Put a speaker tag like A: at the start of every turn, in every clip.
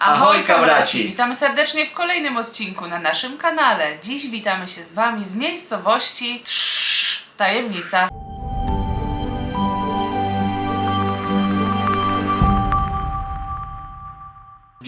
A: Ahoj, kamraci!
B: Witamy serdecznie w kolejnym odcinku na naszym kanale. Dziś witamy się z Wami z miejscowości Trz, Tajemnica.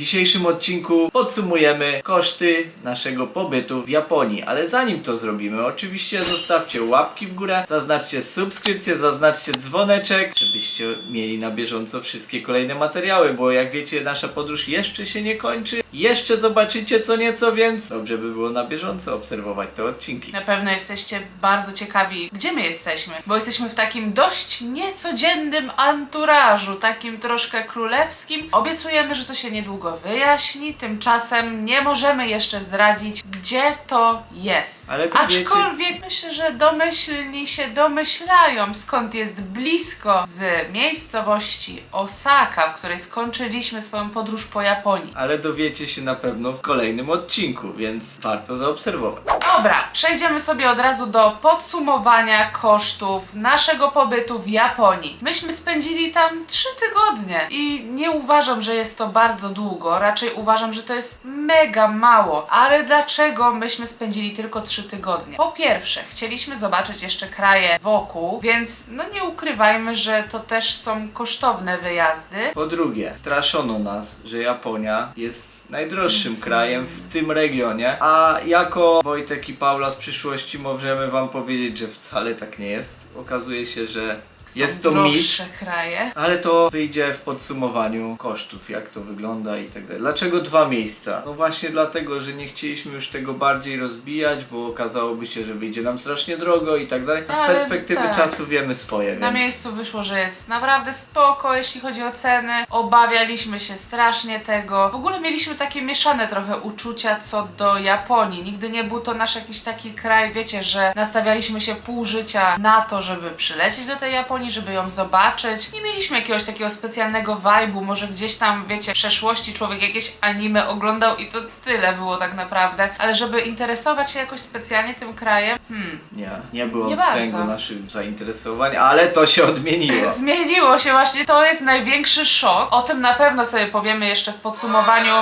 A: Dzisiejszym odcinku podsumujemy koszty naszego pobytu w Japonii, ale zanim to zrobimy, oczywiście zostawcie łapki w górę, zaznaczcie subskrypcję, zaznaczcie dzwoneczek, żebyście mieli na bieżąco wszystkie kolejne materiały, bo jak wiecie, nasza podróż jeszcze się nie kończy. Jeszcze zobaczycie co nieco, więc dobrze by było na bieżąco obserwować te odcinki.
B: Na pewno jesteście bardzo ciekawi, gdzie my jesteśmy, bo jesteśmy w takim dość niecodziennym anturażu, takim troszkę królewskim. Obiecujemy, że to się niedługo wyjaśni, tymczasem nie możemy jeszcze zdradzić, gdzie to jest.
A: Ale to wiecie-
B: Aczkolwiek myślę, że domyślni się domyślają, skąd jest blisko z miejscowości Osaka, w której skończyliśmy swoją podróż po Japonii.
A: Ale dowiecie się na pewno w kolejnym odcinku, więc warto zaobserwować.
B: Dobra, przejdziemy sobie od razu do podsumowania kosztów naszego pobytu w Japonii. Myśmy spędzili tam 3 tygodnie i nie uważam, że jest to bardzo długo. Raczej uważam, że to jest mega mało. Ale dlaczego myśmy spędzili tylko 3 tygodnie? Po pierwsze, chcieliśmy zobaczyć jeszcze kraje wokół, więc no nie ukrywajmy, że to też są kosztowne wyjazdy.
A: Po drugie, straszono nas, że Japonia jest najdroższym krajem w tym regionie, a jako Wojtek i Paula z przyszłości możemy wam powiedzieć, że wcale tak nie jest. Okazuje się, że
B: Są
A: jest to
B: droższe kraje.
A: ale to wyjdzie w podsumowaniu kosztów, jak to wygląda i tak dalej. Dlaczego dwa miejsca? No właśnie dlatego, że nie chcieliśmy już tego bardziej rozbijać, bo okazałoby się, że wyjdzie nam strasznie drogo i tak dalej. A z
B: Ale
A: perspektywy
B: tak.
A: czasu wiemy swoje,
B: Na
A: więc...
B: miejscu wyszło, że jest naprawdę spoko, jeśli chodzi o ceny. Obawialiśmy się strasznie tego. W ogóle mieliśmy takie mieszane trochę uczucia co do Japonii. Nigdy nie był to nasz jakiś taki kraj, wiecie, że nastawialiśmy się pół życia na to, żeby przylecieć do tej Japonii, żeby ją zobaczyć. Nie mieliśmy jakiegoś takiego specjalnego vibe'u, może gdzieś tam, wiecie, w przeszłości człowiek jakieś anime oglądał i to tyle było tak naprawdę. Ale żeby interesować się jakoś specjalnie tym krajem, hmm,
A: Nie, nie było
B: Nie
A: w
B: bardzo.
A: kręgu naszych zainteresowań, ale to się odmieniło.
B: Zmieniło się właśnie, to jest największy szok. O tym na pewno sobie powiemy jeszcze w podsumowaniu.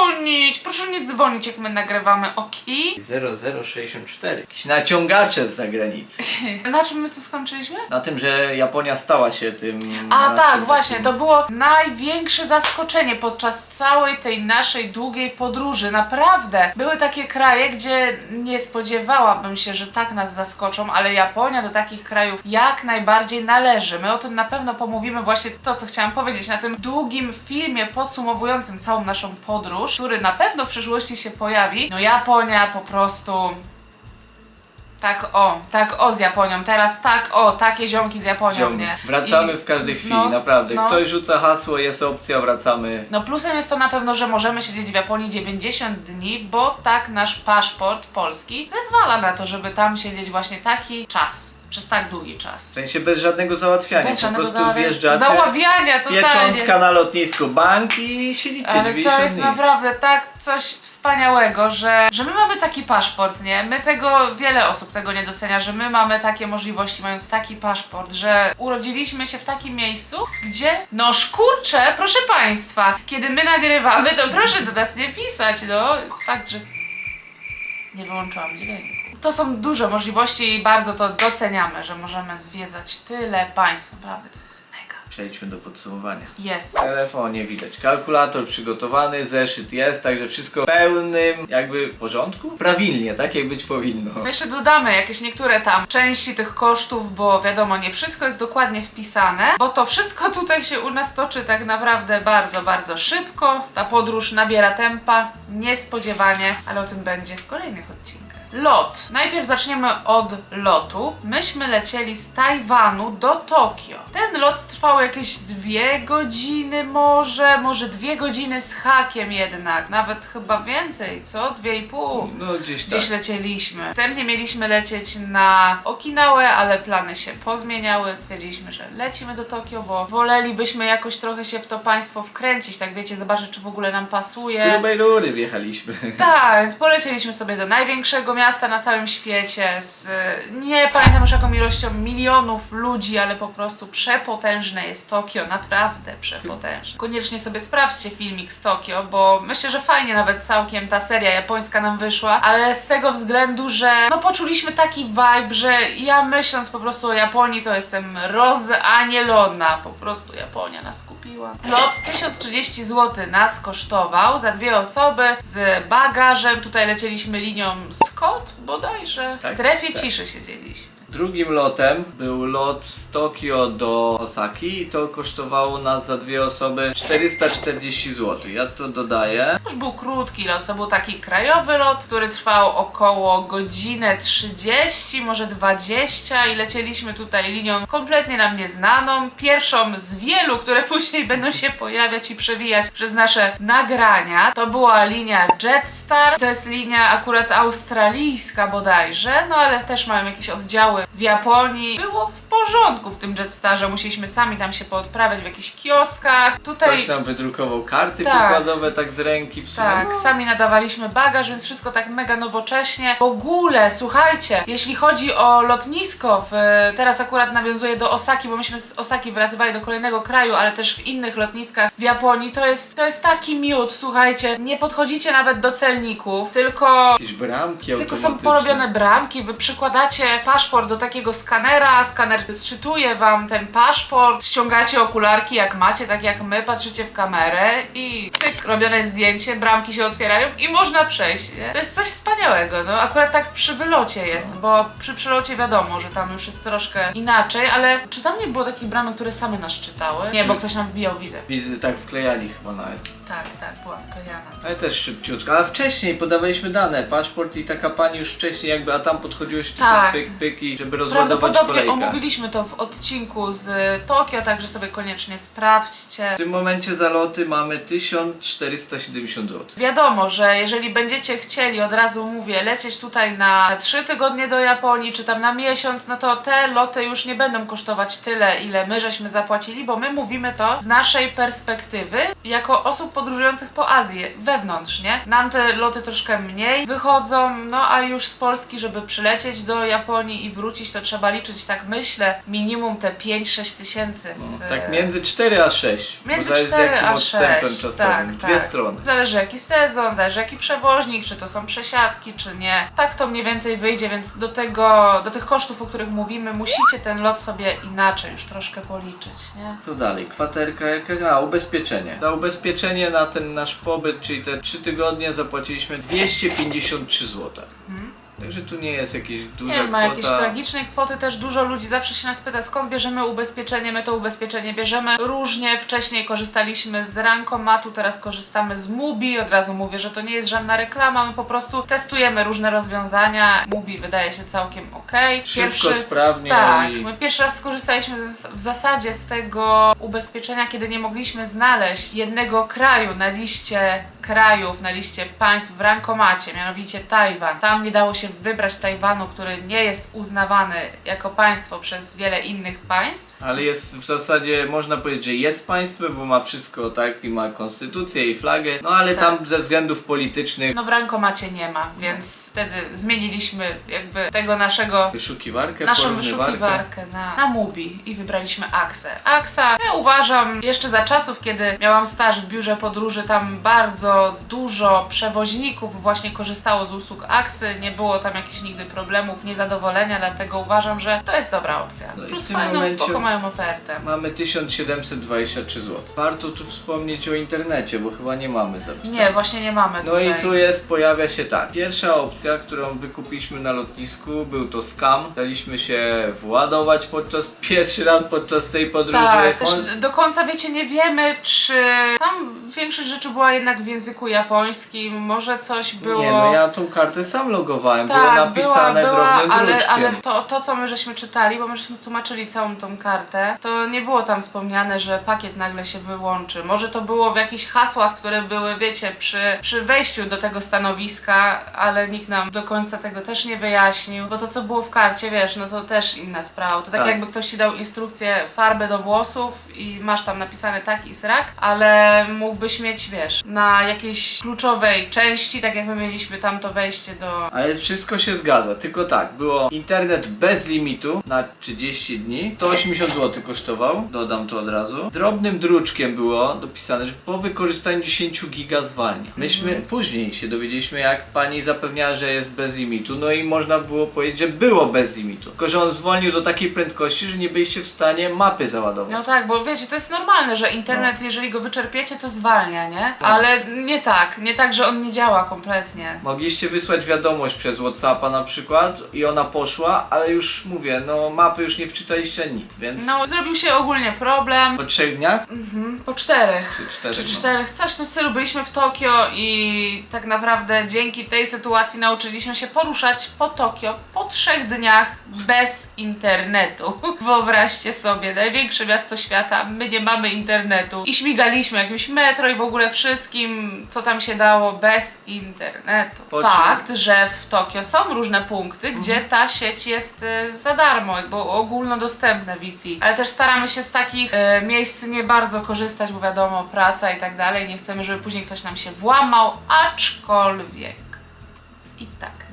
B: Proszę nie dzwonić, proszę nie dzwonić jak my nagrywamy, oki?
A: 0064. Jakieś naciągacze z zagranicy.
B: Na czym my tu skończyliśmy?
A: Na tym, że Japonia stała się tym.
B: A tak, właśnie, to było największe zaskoczenie podczas całej tej naszej długiej podróży. Naprawdę. Były takie kraje, gdzie nie spodziewałabym się, że tak nas zaskoczą, ale Japonia do takich krajów jak najbardziej należy. My o tym na pewno pomówimy właśnie to, co chciałam powiedzieć na tym długim filmie podsumowującym całą naszą podróż, który na pewno w przyszłości się pojawi. No Japonia po prostu tak o, tak o z Japonią, teraz tak o, takie ziomki z Japonią,
A: Ziomki.
B: nie?
A: Wracamy
B: I-
A: w każdej chwili,
B: no,
A: naprawdę.
B: no.
A: Ktoś rzuca hasło, jest opcja, wracamy.
B: No plusem jest to na pewno, że możemy siedzieć w Japonii 90 dni, bo tak nasz paszport polski zezwala na to, żeby tam siedzieć właśnie taki czas, przez tak długi
A: W
B: czas.
A: sensie bez żadnego załatwiania.
B: Bez
A: po
B: żadnego
A: prostu
B: załawiania-
A: wjeżdżacie,
B: załawiania totalnie.
A: pieczątka na lotnisku, bank i siedzicie
B: Ale
A: 90
B: to jest
A: dni.
B: naprawdę tak coś wspaniałego, że, że my mamy taki paszport, nie? My tego, wiele osób tego nie docenia, że my mamy takie możliwości, mając taki paszport, że urodziliśmy się w takim miejscu, gdzie, no szkurcze, proszę Państwa, kiedy my nagrywamy, to proszę do nas nie pisać, no. Fakt, że nie wyłączyłam dźwięku. To są duże możliwości i bardzo to doceniamy, że możemy zwiedzać tyle państw, naprawdę to jest mega.
A: Przejdźmy do podsumowania.
B: Jest.
A: W telefonie widać kalkulator przygotowany, zeszyt jest, także wszystko w pełnym jakby porządku? Prawilnie, tak jak być powinno.
B: My jeszcze dodamy jakieś niektóre tam części tych kosztów, bo wiadomo, nie wszystko jest dokładnie wpisane, bo to wszystko tutaj się u nas toczy tak naprawdę bardzo, bardzo szybko. Ta podróż nabiera tempa, niespodziewanie, ale o tym będzie w kolejnych odcinkach. Lot. Najpierw zaczniemy od lotu. Myśmy lecieli z Tajwanu do Tokio. Ten lot trwał jakieś dwie godziny może, może dwie godziny z hakiem jednak, nawet chyba więcej, co? Dwie i pół.
A: No gdzieś tak.
B: Gdzieś lecieliśmy. Wstępnie mieliśmy lecieć na Okinawę, ale plany się pozmieniały. Stwierdziliśmy, że lecimy do Tokio, bo wolelibyśmy jakoś trochę się w to państwo wkręcić, tak wiecie, zobaczyć, czy w ogóle nam
A: Z
B: pasuje.
A: grubej rury wjechaliśmy.
B: Tak, więc polecieliśmy sobie do największego miasta na całym świecie z nie pamiętam już jaką ilością milionów ludzi, ale po prostu przepotężne jest Tokio, naprawdę przepotężne. Koniecznie sobie sprawdźcie filmik z Tokio, bo myślę, że fajnie nawet całkiem ta seria japońska nam wyszła, ale z tego względu, że no poczuliśmy taki vibe, że ja myśląc po prostu o Japonii to jestem rozanielona, po prostu Japonia nas kupiła. Lot 1030 zł nas kosztował za dwie osoby z bagażem, tutaj lecieliśmy linią Scott bodajże, w
A: Tak,
B: strefie
A: tak.
B: ciszy siedzieliśmy.
A: Drugim lotem był lot z Tokio do Osaki i to kosztowało nas za dwie osoby 440 zł. Ja to dodaję.
B: To już był krótki lot, to był taki krajowy lot, który trwał około godzinę 30, może 20 i lecieliśmy tutaj linią kompletnie nam nieznaną. Pierwszą z wielu, które później będą się pojawiać i przewijać przez nasze nagrania. To była linia Jetstar, to jest linia akurat australijska bodajże, no ale też mają jakieś oddziały w Japonii. Było porządku w tym Jetstarze, musieliśmy sami tam się poodprawiać w jakichś kioskach. Tutaj
A: Ktoś nam wydrukował karty
B: Tak.
A: pokładowe tak z ręki w sumie.
B: tak,
A: No,
B: sami nadawaliśmy bagaż, więc wszystko tak mega nowocześnie. W ogóle, słuchajcie, jeśli chodzi o lotnisko, w, teraz akurat nawiązuję do Osaki, bo myśmy z Osaki wylatywali do kolejnego kraju, ale też w innych lotniskach w Japonii, to jest, to jest taki miód, słuchajcie, nie podchodzicie nawet do celników, tylko
A: Jakieś bramki
B: tylko są porobione bramki, wy przykładacie paszport do takiego skanera, skaner sczytuje wam ten paszport, ściągacie okularki jak macie, tak jak my, patrzycie w kamerę i cyk, robione zdjęcie, bramki się otwierają i można przejść, nie? To jest coś wspaniałego, no akurat tak przy wylocie jest, bo przy przylocie wiadomo, że tam już jest troszkę inaczej, ale czy tam nie było takich bramek, które same nas czytały? Nie, bo ktoś nam wbijał wizę.
A: Wizy tak wklejali chyba nawet.
B: Tak, tak, była wklejana.
A: Ale też szybciutko. Ale wcześniej podawaliśmy dane, paszport i taka pani już wcześniej jakby, a tam podchodziło się
B: Tak.
A: pyk, pyk i żeby rozładować
B: Prawdopodobnie
A: kolejkę.
B: Omówiliśmy to w odcinku z Tokio, także sobie koniecznie sprawdźcie.
A: W tym momencie zaloty mamy 1470 zł.
B: Wiadomo, że jeżeli będziecie chcieli, od razu mówię, lecieć tutaj na 3 tygodnie do Japonii, czy tam na miesiąc, no to te loty już nie będą kosztować tyle, ile my żeśmy zapłacili, bo my mówimy to z naszej perspektywy, jako osób podróżujących po Azji, wewnątrz, nie? Nam te loty troszkę mniej wychodzą, no a już z Polski, żeby przylecieć do Japonii i wrócić, to trzeba liczyć, tak myślę, minimum te 5-6 tysięcy. w-
A: Tak między 4 a 6.
B: Między
A: bo zależy z
B: 4
A: jakim
B: a
A: odstępem
B: 6,
A: czasowym.
B: tak,
A: Dwie
B: tak.
A: strony.
B: Zależy jaki sezon, zależy jaki przewoźnik, czy to są przesiadki, czy nie. Tak to mniej więcej wyjdzie, więc do tego, do tych kosztów, o których mówimy, musicie ten lot sobie inaczej już troszkę policzyć, nie?
A: Co dalej? Kwaterka jakaś? A, ubezpieczenie. Za ubezpieczenie na ten nasz pobyt, czyli te 3 tygodnie zapłaciliśmy 253 zł. Także tu nie jest jakieś duża.
B: Nie ma
A: kwota.
B: jakiejś tragicznej kwoty, też dużo ludzi zawsze się nas pyta, skąd bierzemy ubezpieczenie, my to ubezpieczenie bierzemy różnie, wcześniej korzystaliśmy z Rankomatu, teraz korzystamy z Mubi, od razu mówię, że to nie jest żadna reklama, my po prostu testujemy różne rozwiązania, Mubi wydaje się całkiem ok.
A: Szybko, sprawnie
B: Tak,
A: i...
B: my pierwszy raz skorzystaliśmy z, w zasadzie z tego ubezpieczenia, kiedy nie mogliśmy znaleźć jednego kraju na liście krajów, na liście państw w rankomacie, mianowicie Tajwan. Tam nie dało się wybrać Tajwanu, który nie jest uznawany jako państwo przez wiele innych państw.
A: Ale jest w zasadzie, można powiedzieć, że jest państwem, bo ma wszystko, tak? I ma konstytucję i flagę. No ale
B: Tak.
A: tam ze względów politycznych
B: No w rankomacie nie ma, więc wtedy zmieniliśmy jakby tego naszego
A: wyszukiwarkę,
B: naszą
A: porównywarkę.
B: wyszukiwarkę na, na Mubi i wybraliśmy Aksę. Aksa, ja uważam, jeszcze za czasów, kiedy miałam staż w biurze podróży, tam bardzo dużo przewoźników właśnie korzystało z usług Aksy, nie było tam jakichś nigdy problemów, niezadowolenia, dlatego uważam, że to jest dobra opcja.
A: No i
B: Plus
A: w tym
B: fajną,
A: momencie-
B: spoko mają ofertę.
A: Mamy 1723 zł. Warto tu wspomnieć o internecie, bo chyba nie mamy zapisane.
B: Nie, właśnie nie mamy
A: No
B: tutaj.
A: i tu jest, pojawia się tak. Pierwsza opcja, którą wykupiliśmy na lotnisku, był to scam. Daliśmy się władować podczas pierwszy raz podczas tej podróży.
B: Tak, też
A: On-
B: do końca wiecie, nie wiemy, czy tam większość rzeczy była jednak w języku japońskim, może coś było.
A: Nie, no ja tą kartę sam logowałem, było
B: Tak,
A: napisane
B: była, była,
A: drobnym
B: ale,
A: druczkiem.
B: ale to, to, co my żeśmy czytali, bo my żeśmy tłumaczyli całą tą kartę, to nie było tam wspomniane, że pakiet nagle się wyłączy. Może to było w jakichś hasłach, które były, wiecie, przy, przy wejściu do tego stanowiska, ale nikt nam do końca tego też nie wyjaśnił, bo to, co było w karcie, wiesz, no to też inna sprawa. To tak,
A: Tak.
B: jakby ktoś ci dał instrukcję farbę do włosów i masz tam napisane tak i srak, ale mógłbyś mieć, wiesz, na jakiejś kluczowej części, tak jak my mieliśmy tam to wejście do
A: Ale wszystko się zgadza, tylko tak, było internet bez limitu na 30 dni, 180 zł kosztował, dodam to od razu. Drobnym druczkiem było dopisane, że po wykorzystaniu 10 giga zwalnia. Myśmy później się dowiedzieliśmy, jak pani zapewniała, że jest bez limitu, no i można było powiedzieć, że było bez limitu. Tylko, że on zwolnił do takiej prędkości, że nie byliście w stanie mapy załadować.
B: No tak, bo wiecie, to jest normalne, że internet, jeżeli go wyczerpiecie, to zwalnia, nie? Ale nie tak, nie tak, że on nie działa kompletnie.
A: Mogliście wysłać wiadomość przez Whatsappa na przykład i ona poszła, ale już mówię, no mapy już nie wczytaliście nic, więc
B: No, zrobił się ogólnie problem.
A: po trzech dniach
B: Mhm, po czterech.
A: czy czterech,
B: Czy
A: no.
B: czterech, coś w tym stylu. Byliśmy w Tokio i tak naprawdę dzięki tej sytuacji nauczyliśmy się poruszać po Tokio po trzech dniach bez internetu. Wyobraźcie sobie, największe miasto świata, my nie mamy internetu. I śmigaliśmy jakimś metro i w ogóle wszystkim, co tam się dało bez internetu.
A: Po czym?
B: Fakt, że w Tokio są różne punkty, gdzie ta sieć jest e, za darmo, jakby ogólnodostępne Wi-Fi. Ale też staramy się z takich e, miejsc nie bardzo korzystać, bo wiadomo, praca i tak dalej. Nie chcemy, żeby później ktoś nam się włamał, aczkolwiek i tak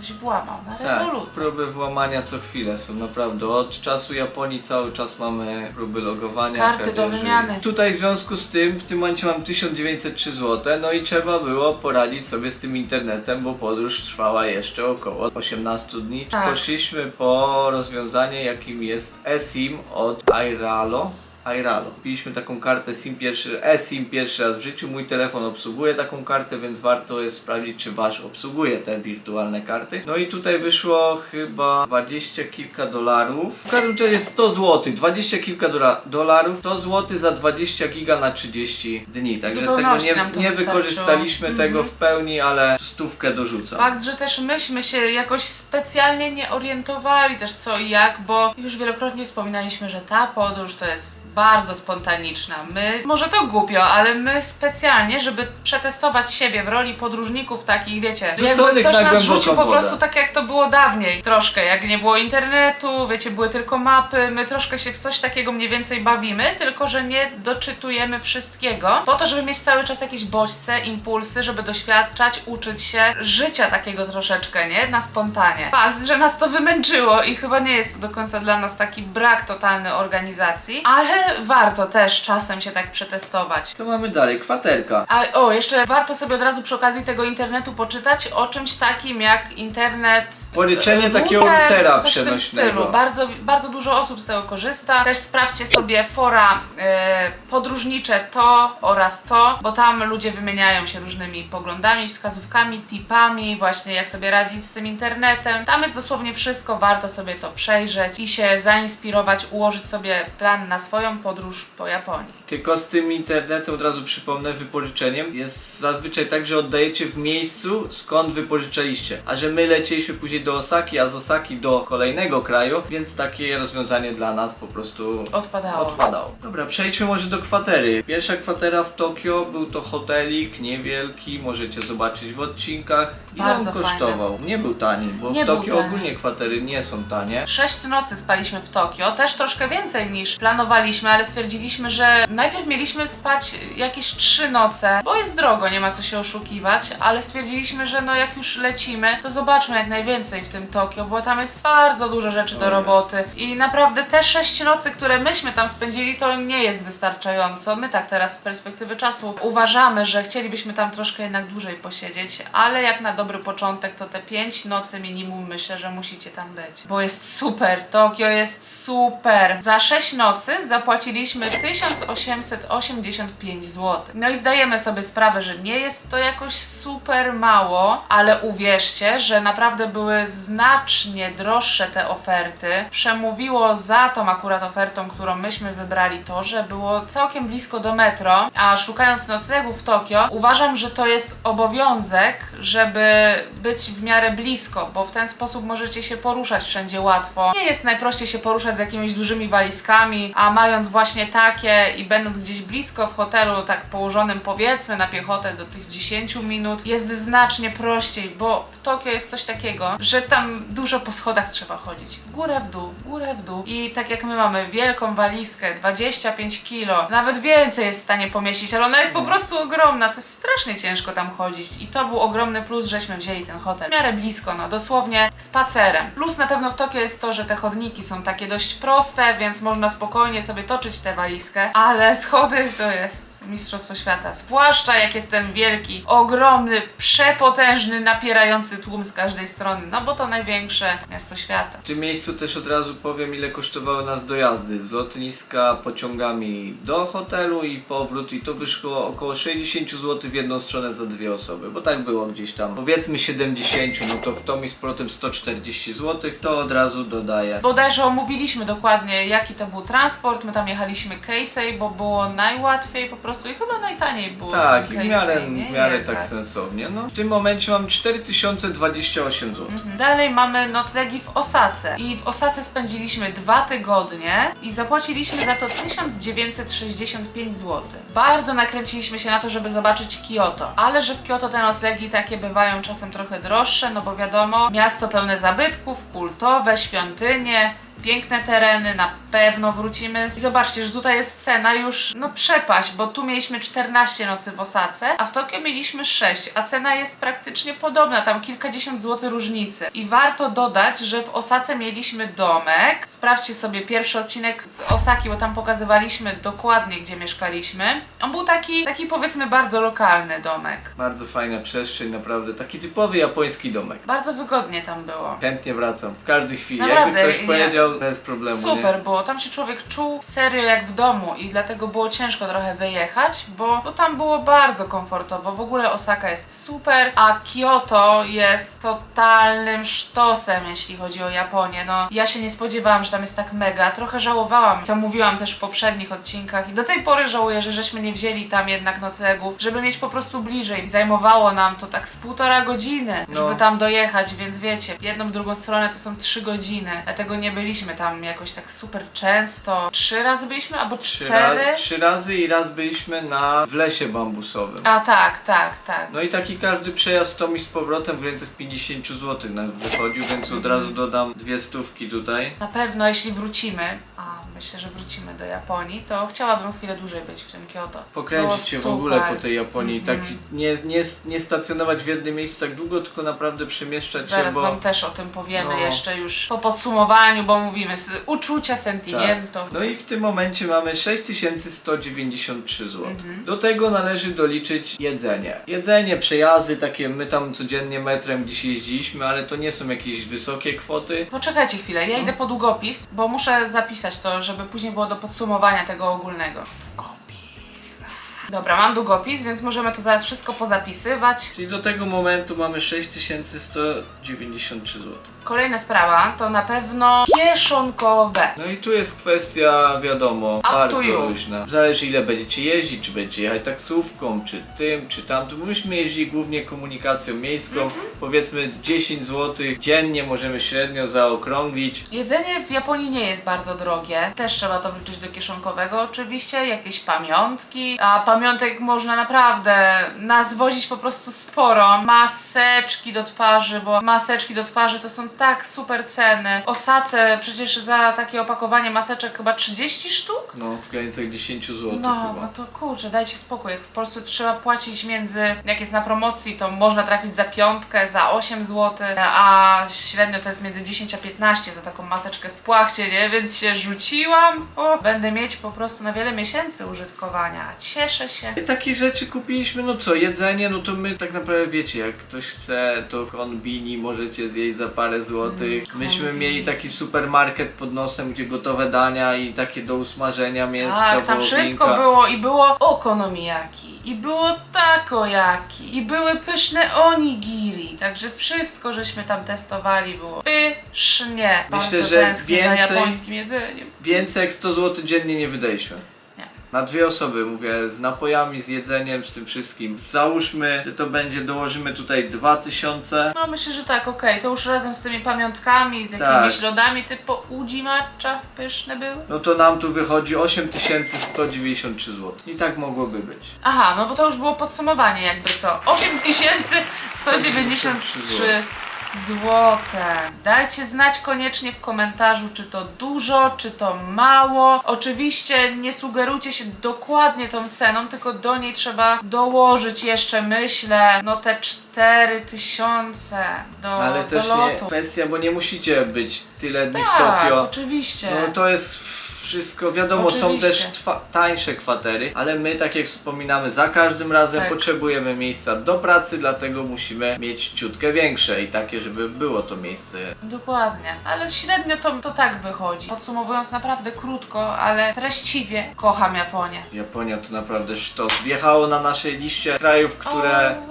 B: ktoś włamał na
A: Tak, próby włamania co chwilę są naprawdę. Od czasu Japonii cały czas mamy próby logowania.
B: Karty do
A: kradzieży.
B: wymiany.
A: Tutaj w związku z tym, w tym momencie mam 1903 zł, no i trzeba było poradzić sobie z tym internetem, bo podróż trwała jeszcze około 18 dni.
B: Tak.
A: Poszliśmy po rozwiązanie, jakim jest eSIM od Airalo. Airalo. Kupiliśmy taką kartę SIM pierwszy, eSIM pierwszy raz w życiu. Mój telefon obsługuje taką kartę, więc warto jest sprawdzić, czy wasz obsługuje te wirtualne karty. No i tutaj wyszło chyba 20 kilka dolarów. W każdym razie 100 zł, 20 kilka dola- dolarów, 100 zł za 20 giga na 30 dni. Także tego nie, nie wykorzystaliśmy
B: Mhm.
A: tego w pełni, ale stówkę dorzucam.
B: Fakt, że też myśmy się jakoś specjalnie nie orientowali też co i jak, bo już wielokrotnie wspominaliśmy, że ta podróż to jest bardzo spontaniczna. My, może to głupio, ale my specjalnie, żeby przetestować siebie w roli podróżników takich, wiecie, jakby
A: Rzuconych
B: ktoś
A: na
B: nas
A: głęboką
B: rzucił po
A: wodę.
B: prostu tak jak to było dawniej. Troszkę, jak nie było internetu, wiecie, były tylko mapy, my troszkę się w coś takiego mniej więcej bawimy, tylko że nie doczytujemy wszystkiego, po to, żeby mieć cały czas jakieś bodźce, impulsy, żeby doświadczać, uczyć się życia takiego troszeczkę, nie? Na spontanie. Fakt, że nas to wymęczyło i chyba nie jest do końca dla nas taki brak totalny organizacji, ale warto też czasem się tak przetestować.
A: Co mamy dalej? Kwaterka.
B: A o, jeszcze warto sobie od razu przy okazji tego internetu poczytać o czymś takim jak internet.
A: Pożyczenie
B: e,
A: takiego
B: router,
A: routera
B: coś w tym
A: przenośnego.
B: stylu. Bardzo, bardzo dużo osób z tego korzysta. Też sprawdźcie sobie fora e, podróżnicze to oraz to, bo tam ludzie wymieniają się różnymi poglądami, wskazówkami, tipami, właśnie jak sobie radzić z tym internetem. Tam jest dosłownie wszystko, warto sobie to przejrzeć i się zainspirować, ułożyć sobie plan na swoją podróż po Japonii.
A: Tylko z tym internetem od razu przypomnę, wypożyczeniem jest zazwyczaj tak, że oddajecie w miejscu, skąd wypożyczaliście. A że my lecieliśmy później do Osaki, a z Osaki do kolejnego kraju, więc takie rozwiązanie dla nas po prostu
B: Odpadało.
A: odpadało. Dobra, przejdźmy może do kwatery. Pierwsza kwatera w Tokio był to hotelik niewielki, możecie zobaczyć w odcinkach. Ile
B: Bardzo
A: on
B: fajny.
A: kosztował? Nie był tani, bo
B: Nie
A: w
B: był
A: Tokio
B: tani.
A: ogólnie kwatery nie są tanie.
B: Sześć nocy spaliśmy w Tokio, też troszkę więcej niż planowaliśmy, ale stwierdziliśmy, że najpierw mieliśmy spać jakieś trzy noce, bo jest drogo, nie ma co się oszukiwać, ale stwierdziliśmy, że no jak już lecimy, to zobaczmy jak najwięcej w tym Tokio, bo tam jest bardzo dużo rzeczy do roboty i naprawdę te sześć nocy, które myśmy tam spędzili, to nie jest wystarczająco. My tak teraz z perspektywy czasu uważamy, że chcielibyśmy tam troszkę jednak dłużej posiedzieć, ale jak na dobry początek, to te pięć nocy minimum myślę, że musicie tam być, bo jest super, Tokio jest super. Za 6 nocy zapłaciliśmy 1885 zł. No i zdajemy sobie sprawę, że nie jest to jakoś super mało, ale uwierzcie, że naprawdę były znacznie droższe te oferty. Przemówiło za tą akurat ofertą, którą myśmy wybrali to, że było całkiem blisko do metro, a szukając noclegu w Tokio, uważam, że to jest obowiązek, żeby być w miarę blisko, bo w ten sposób możecie się poruszać wszędzie łatwo. Nie jest najprościej się poruszać z jakimiś dużymi walizkami, a mając mając właśnie takie i będąc gdzieś blisko w hotelu, tak położonym powiedzmy na piechotę do tych 10 minut, jest znacznie prościej, bo w Tokio jest coś takiego, że tam dużo po schodach trzeba chodzić. W górę, w dół, w górę, w dół. I tak jak my mamy wielką walizkę, 25 kilo, nawet więcej jest w stanie pomieścić, ale ona jest po prostu ogromna, to jest strasznie ciężko tam chodzić. I to był ogromny plus, żeśmy wzięli ten hotel. W miarę blisko, no dosłownie spacerem. Plus na pewno w Tokio jest to, że te chodniki są takie dość proste, więc można spokojnie sobie toczyć tę walizkę, ale schody to jest Mistrzostwo Świata. Zwłaszcza jak jest ten wielki, ogromny, przepotężny, napierający tłum z każdej strony, no bo to największe miasto świata.
A: W tym miejscu też od razu powiem, ile kosztowały nas dojazdy z lotniska pociągami do hotelu i powrót i to wyszło około 60 zł w jedną stronę za dwie osoby, bo tak było gdzieś tam, powiedzmy 70, no to w tom i z powrotem 140 zł, to od razu dodaję.
B: Bodajże omówiliśmy dokładnie, jaki to był transport. My tam jechaliśmy Casey, bo było najłatwiej po prostu i chyba najtaniej było.
A: Tak, i w miarę, w miarę tak sensownie. No, w tym momencie mam 4028 zł.
B: Mhm. Dalej mamy noclegi w Osace. I w Osace spędziliśmy dwa tygodnie i zapłaciliśmy za to 1965 zł. Bardzo nakręciliśmy się na to, żeby zobaczyć Kyoto. Ale że w Kyoto te noclegi takie bywają czasem trochę droższe, no bo wiadomo, miasto pełne zabytków, kultowe, świątynie. Piękne tereny, na pewno wrócimy. I zobaczcie, że tutaj jest cena już, no przepaść, bo tu mieliśmy 14 nocy w Osace, a w Tokio mieliśmy 6, a cena jest praktycznie podobna, tam kilkadziesiąt złotych różnicy. I warto dodać, że w Osace mieliśmy domek. Sprawdźcie sobie pierwszy odcinek z Osaki, bo tam pokazywaliśmy dokładnie, gdzie mieszkaliśmy. On był taki, taki powiedzmy bardzo lokalny domek.
A: Bardzo fajna przestrzeń, naprawdę. Taki typowy japoński domek.
B: Bardzo wygodnie tam było.
A: Chętnie wracam, w każdej chwili.
B: Naprawdę,
A: Jakby ktoś
B: ja-
A: powiedział, bez problemu.
B: Super
A: Nie?
B: było, tam się człowiek czuł serio jak w domu i dlatego było ciężko trochę wyjechać, bo, bo tam było bardzo komfortowo. W ogóle Osaka jest super, a Kyoto jest totalnym sztosem, jeśli chodzi o Japonię. No, ja się nie spodziewałam, że tam jest tak mega. Trochę żałowałam, to mówiłam też w poprzednich odcinkach i do tej pory żałuję, że żeśmy nie wzięli tam jednak noclegów, żeby mieć po prostu bliżej. Zajmowało nam to tak z półtora godziny,
A: No.
B: żeby tam dojechać, więc wiecie, jedną, w drugą stronę to są trzy godziny, dlatego nie byliśmy tam jakoś tak super często. Trzy razy byliśmy, albo
A: Trzy,
B: cztery?
A: ra- trzy razy i raz byliśmy na w lesie bambusowym.
B: A tak, tak, tak.
A: No i taki każdy przejazd to mi z powrotem w granicach 50 zł wychodził, więc od razu dodam dwie stówki tutaj.
B: Na pewno jeśli wrócimy, myślę, że wrócimy do Japonii, to chciałabym chwilę dłużej być w tym Kyoto.
A: Pokręcić się w ogóle po tej Japonii i tak
B: Mhm.
A: nie, nie, nie stacjonować w jednym miejscu tak długo, tylko naprawdę przemieszczać się,
B: Zaraz
A: bo...
B: wam też o tym powiemy
A: No.
B: jeszcze już po podsumowaniu, bo mówimy z uczucia, sentimento.
A: No i w tym momencie mamy 6193 zł.
B: Mhm.
A: Do tego należy doliczyć jedzenie. Jedzenie, przejazdy, takie my tam codziennie metrem gdzieś jeździliśmy, ale to nie są jakieś wysokie kwoty.
B: Poczekajcie chwilę, ja idę po długopis, bo muszę zapisać to, żeby później było do podsumowania tego ogólnego. Dobra, mam długopis, więc możemy to zaraz wszystko pozapisywać.
A: Czyli do tego momentu mamy 6193 zł.
B: Kolejna sprawa to na pewno kieszonkowe.
A: No i tu jest kwestia, wiadomo,
B: Up to
A: bardzo luźna. Zależy ile będziecie jeździć, czy będziecie jechać taksówką, czy tym, czy tamtym. Myśmy jeździli głównie komunikacją miejską.
B: Mhm.
A: Powiedzmy 10 zł dziennie możemy średnio zaokrąglić.
B: Jedzenie w Japonii nie jest bardzo drogie. Też trzeba to wliczyć do kieszonkowego oczywiście. Jakieś pamiątki. A pamiątek można naprawdę nazwozić po prostu sporo. Maseczki do twarzy, bo maseczki do twarzy to są tak super ceny. Osace przecież za takie opakowanie maseczek chyba 30 sztuk?
A: No, w granicach 10 zł
B: No,
A: chyba.
B: no to kurczę, dajcie spokój. Jak w Polsce trzeba płacić między, jak jest na promocji, to można trafić za piątkę, za 8 zł, a średnio to jest między 10 a 15 za taką maseczkę w płachcie, nie? Więc się rzuciłam. O, będę mieć po prostu na wiele miesięcy użytkowania. Cieszę się.
A: I Takie rzeczy kupiliśmy, no co, jedzenie, no to my tak naprawdę wiecie, jak ktoś chce, to konbini możecie zjeść za parę złotych. Myśmy mieli taki supermarket pod nosem, gdzie gotowe dania i takie do usmażenia mięska,
B: Tak, tam
A: wołowinka.
B: wszystko było i było okonomiyaki, i było takoyaki, i były pyszne onigiri, także wszystko żeśmy tam testowali, było pysznie.
A: Myślę,
B: Bardzo
A: że
B: tęsknię za
A: więcej-
B: japońskim jedzeniem.
A: Więcej jak 100 zł dziennie nie wydaliśmy. Na dwie osoby, mówię, z napojami, z jedzeniem, z tym wszystkim. Załóżmy, że to będzie, dołożymy tutaj 2000.
B: No myślę, że tak, okej, to już razem z tymi pamiątkami, z
A: Tak.
B: jakimiś lodami typu Uji matcha pyszne były.
A: No to nam tu wychodzi 8193 zł. I tak mogłoby być.
B: Aha, no bo to już było podsumowanie jakby co. 8193 złote. Dajcie znać koniecznie w komentarzu, czy to dużo, czy to mało. Oczywiście nie sugerujcie się dokładnie tą ceną, tylko do niej trzeba dołożyć jeszcze, myślę, no te 4000 do,
A: Ale
B: do
A: też nie kwestia, bo nie musicie być tyle dni w
B: Tak,
A: Tokio.
B: oczywiście.
A: No to jest wszystko, wiadomo, są
B: Oczywiście.
A: też twa- tańsze kwatery, ale my, tak jak wspominamy, za każdym razem
B: Tak.
A: potrzebujemy miejsca do pracy, dlatego musimy mieć ciutkę większe i takie, żeby było to miejsce.
B: Dokładnie, ale średnio to, to tak wychodzi. Podsumowując naprawdę krótko, ale treściwie, kocham Japonię.
A: Japonia to naprawdę sztos. Wjechało na naszej liście krajów, które,
B: O.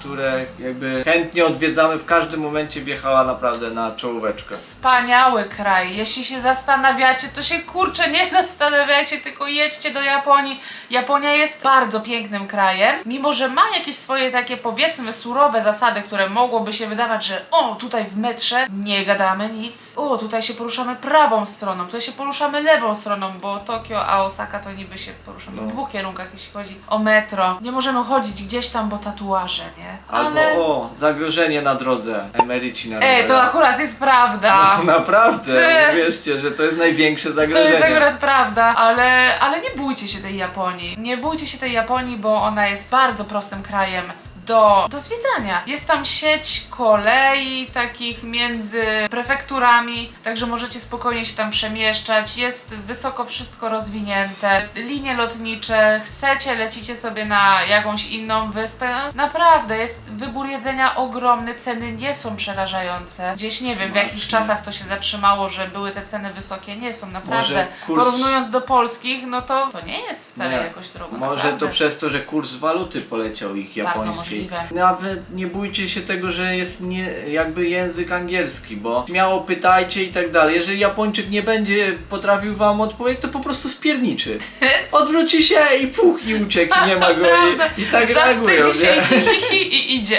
A: które jakby chętnie odwiedzamy w każdym momencie, wjechała naprawdę na czołóweczkę.
B: Wspaniały kraj. Jeśli się zastanawiacie, to się kurczę nie zastanawiajcie, tylko jedźcie do Japonii. Japonia jest bardzo pięknym krajem, mimo że ma jakieś swoje takie powiedzmy surowe zasady, które mogłoby się wydawać, że o, tutaj w metrze nie gadamy nic. O, tutaj się poruszamy prawą stroną, tutaj się poruszamy lewą stroną, bo Tokio a Osaka to niby się poruszamy w
A: No.
B: dwóch kierunkach, jeśli chodzi o metro. Nie możemy chodzić gdzieś tam, bo tatuaże, nie?
A: Albo
B: Ale...
A: o, zagrożenie na drodze, emeryci na
B: Ej, to akurat jest prawda.
A: No, naprawdę,
B: Ty.
A: wierzcie, że to jest największe
B: To
A: zagrożenie.
B: jest akurat prawda, ale, ale nie bójcie się tej Japonii. Nie bójcie się tej Japonii, bo ona jest bardzo prostym krajem do, do zwiedzania. Jest tam sieć kolei takich między prefekturami, także możecie spokojnie się tam przemieszczać. Jest wysoko wszystko rozwinięte. Linie lotnicze, chcecie, lecicie sobie na jakąś inną wyspę. Naprawdę, jest wybór jedzenia ogromny, ceny nie są przerażające. Gdzieś nie wiem w jakich czasach to się zatrzymało, że były te ceny wysokie. Nie są naprawdę.
A: Może kurs-
B: Porównując do polskich, no to to nie jest wcale
A: Nie.
B: jakoś drogo.
A: Może
B: naprawdę.
A: to przez to, że kurs waluty poleciał ich
B: Bardzo
A: japońskiej.
B: Możliwe.
A: Nawet nie bójcie się tego, że jest nie, jakby język angielski, bo śmiało pytajcie i tak dalej. Jeżeli Japończyk nie będzie potrafił wam odpowiedzieć, to po prostu spierniczy. Odwróci się i puch i uciekł, i nie ma go i, i tak reagują,
B: Zawstydzi się i, hi, i idzie.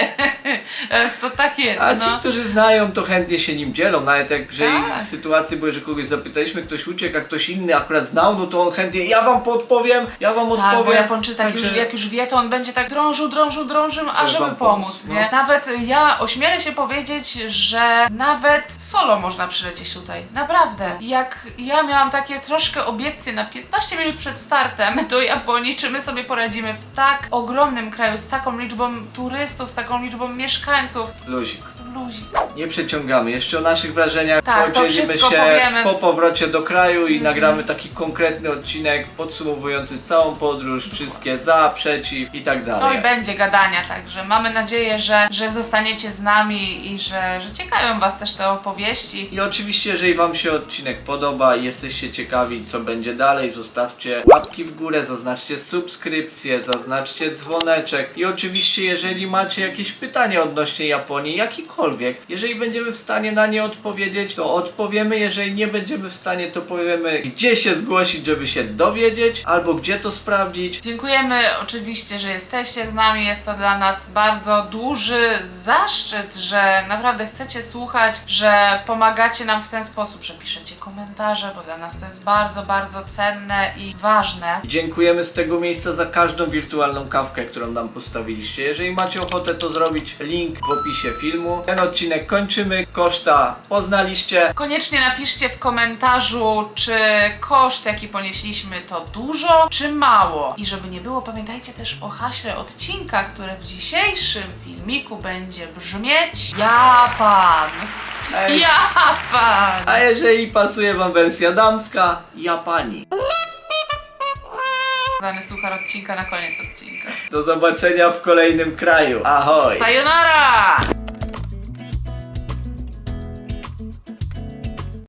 B: To tak jest,
A: A ci,
B: no.
A: którzy znają, to chętnie się nim dzielą. Nawet jak że
B: Tak.
A: sytuacje były, że kogoś zapytaliśmy, ktoś uciekł, a ktoś inny akurat znał, no to on chętnie, ja wam podpowiem, ja wam
B: Tak, bo
A: odpowiem.
B: Japończyk tak już,
A: Także-
B: jak już wie, to on będzie tak drążył, drążył, drążył, a
A: Żeby
B: żeby
A: wam
B: pomóc,
A: pomóc,
B: nie?
A: no.
B: Nawet ja ośmielę się powiedzieć, że nawet solo można przylecieć tutaj. Naprawdę. Jak ja miałam takie troszkę obiekcje na 15 minut przed startem do Japonii, czy my sobie poradzimy w tak ogromnym kraju, z taką liczbą turystów, z taką liczbą mieszkańców.
A: Luzik.
B: Luzik.
A: Nie przeciągamy. Jeszcze o naszych wrażeniach
B: Tak, to
A: podzielimy
B: wszystko
A: się
B: powiemy.
A: po powrocie do kraju i
B: Mhm.
A: nagramy taki konkretny odcinek podsumowujący całą podróż, wszystkie za, przeciw i tak
B: No i
A: dalej.
B: będzie gadania, także mamy nadzieję, że, że zostaniecie z nami i że, że ciekawią Was też te opowieści.
A: I oczywiście, jeżeli Wam się odcinek podoba i jesteście ciekawi, co będzie dalej, zostawcie łapki w górę, zaznaczcie subskrypcję, zaznaczcie dzwoneczek. I oczywiście, jeżeli macie jakieś pytania odnośnie Japonii, jakikolwiek, jeżeli będziemy w stanie na nie odpowiedzieć, to odpowiemy. Jeżeli nie będziemy w stanie, to powiemy, gdzie się zgłosić, żeby się dowiedzieć, albo gdzie to sprawdzić.
B: Dziękujemy oczywiście, że jesteście z nami. Jest to dla nas bardzo duży zaszczyt, że naprawdę chcecie słuchać, że pomagacie nam w ten sposób, że piszecie komentarze, bo dla nas to jest bardzo, bardzo cenne i ważne.
A: Dziękujemy z tego miejsca za każdą wirtualną kawkę, którą nam postawiliście. Jeżeli macie ochotę to zrobić, link w opisie filmu. Ten odcinek kończymy. Koszta poznaliście.
B: Koniecznie napiszcie w komentarzu, czy koszt, jaki ponieśliśmy, to dużo, czy mało. I żeby nie było, pamiętajcie też o haśle odcinka, które w dzisiejszym filmiku będzie brzmieć Japan.
A: Ej,
B: Japan!
A: a jeżeli pasuje wam wersja damska, Japani.
B: Zwany suchar odcinka na koniec odcinka.
A: Do zobaczenia w kolejnym kraju. Ahoj!
B: Sayonara!